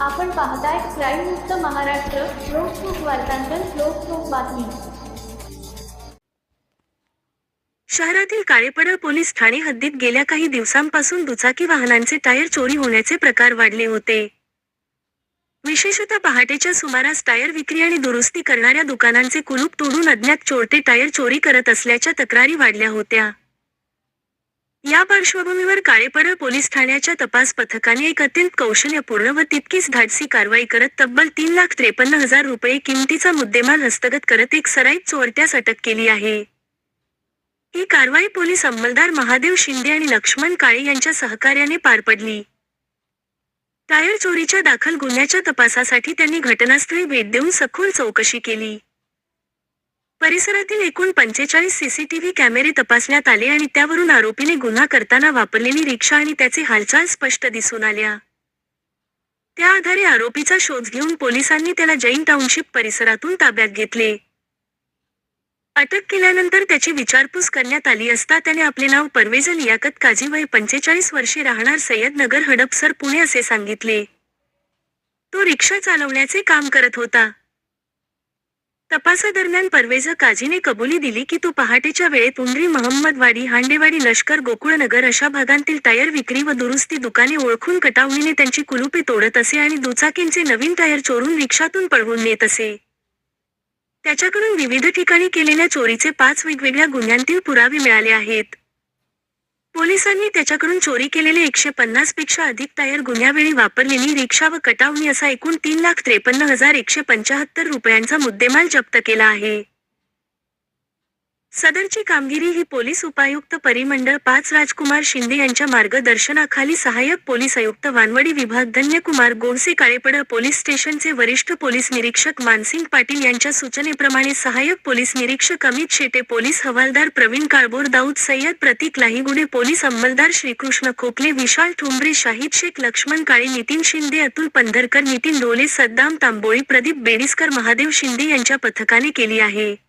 आपण पाहताय क्राईम मुक्त महाराष्ट्र लोकसुख वार्तांकन लोकसुख बातमी. शहरातील काळेपडळ पोलीस ठाणे हद्दीत गेल्या काही दिवसांपासून दुचाकी वाहनांचे टायर चोरी होण्याचे प्रकार वाढले होते. विशेषतः पहाटेच्या सुमारास टायर विक्री आणि दुरुस्ती करणाऱ्या दुकानांचे कुलूप तोडून अज्ञात चोरटे टायर चोरी करत असल्याच्या तक्रारी वाढल्या होत्या. या पार्श्वभूमीवर काळेपडळ पोलीस ठाण्याच्या तपास पथकाने एक अत्यंत कौशल्यपूर्ण व तितकीच धाडसी कारवाई करत तब्बल तीन लाख त्रेपन्न हजार रुपये किमतीचा मुद्देमाल हस्तगत करत एक सराईत चोरट्यास अटक केली आहे. ही कारवाई पोलीस अंमलदार महादेव शिंदे आणि लक्ष्मण काळे यांच्या सहकार्याने पार पडली. टायर चोरीच्या दाखल गुन्ह्याच्या तपासासाठी त्यांनी घटनास्थळी भेट देऊन सखोल चौकशी केली. परिसरातील एकूण पंचेचाळीस सीसीटीव्ही कॅमेरे तपासण्यात आले आणि त्यावरून आरोपीने गुन्हा करताना वापरलेली रिक्षा आणि त्याचे हालचाल स्पष्ट दिसून आल्या. त्या आधारे आरोपीचा शोध घेऊन पोलिसांनी त्याला जैन टाउनशिप परिसरातून ताब्यात घेतले. अटक केल्यानंतर त्याची विचारपूस करण्यात आली असता त्याने आपले नाव परवेज लियाकत काझी वय पंचेचाळीस वर्षे राहणार सय्यद नगर हडपसर पुणे असे सांगितले. तो रिक्षा चालवण्याचे काम करत होता. तपासादरम्यान परवेज काझीने कबुली दिली की तो पहाटेच्या वेळेत उंडरी महम्मदवाडी हांडेवाडी लष्कर गोकुळनगर अशा भागांतील टायर विक्री व दुरुस्ती दुकाने ओळखून कटावणीने त्यांची कुलुपे तोडत असे आणि दुचाकींचे नवीन टायर चोरून रिक्षातून पळवून नेत असे. त्याच्याकडून विविध ठिकाणी केलेल्या चोरीचे पाच वेगवेगळ्या गुन्ह्यांतील पुरावे मिळाले आहेत. पोलिसांनी त्याच्याकडून चोरी केलेले एकशे पन्नासपेक्षा अधिक टायर गुन्ह्यावेळी वापरलेली रिक्षा व कटावणी असा एकूण तीन लाख त्रेपन्न हजार एकशे पंचाहत्तर रुपयांचा मुद्देमाल जप्त केला आहे. सदरची कामगिरी ही पोलीस उपायुक्त परिमंडळ पाच राजकुमार शिंदे यांच्या मार्गदर्शनाखाली सहाय्यक पोलीस आयुक्त वानवडी विभाग धन्यकुमार गोडसे काळेपडळ पोलीस स्टेशनचे वरिष्ठ पोलीस निरीक्षक मानसिंग पाटील यांच्या सूचनेप्रमाणे सहाय्यक पोलीस निरीक्षक अमित शेटे पोलीस हवालदार प्रवीण काळबोर दाऊद सय्यद प्रतीक लाहीगुडे पोलीस अंमलदार श्रीकृष्ण खोकले विशाल ठुंबरे शाहिद शेख लक्ष्मण काळे नितीन शिंदे अतुल पंधरकर नितीन ढोले सद्दाम तांबोळी प्रदीप बेडिसकर महादेव शिंदे यांच्या पथकाने केली आहे.